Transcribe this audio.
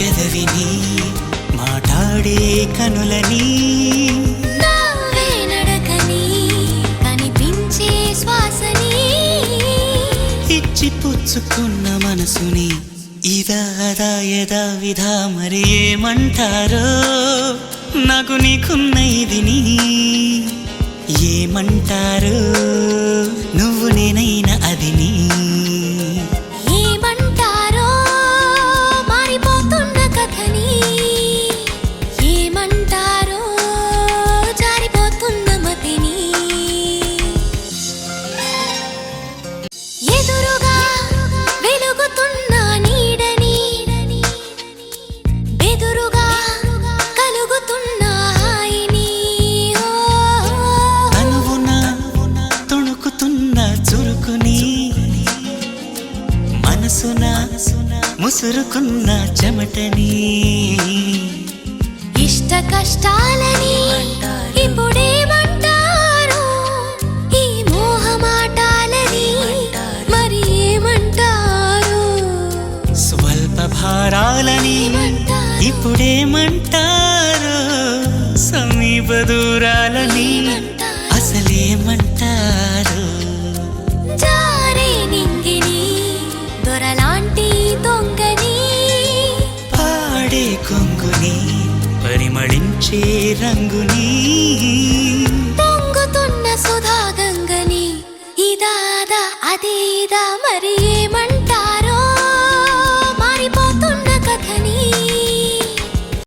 పెదవిని మాట్లాడే కనులని. ఇచ్చి పుచ్చుకున్న మనసుని ఇదాదాయదా యదా విధా మరి ఏమంటారో. నాకు నీకున్న ఇది ఏమంటారు. ముసురుకున్న చెమటని. ఇష్ట కష్టాలని ఇప్పుడేమంటారు ఈ మోహమాటాలని మరి ఏమంటారు? స్వల్ప భారాలని ఏమంటారు? ఇప్పుడేమంటారు? సమీప దూరాలని పరిమళించే రంగుని. తొంగుతున్న సుధా గంగని ఇదాదా అదే మరి?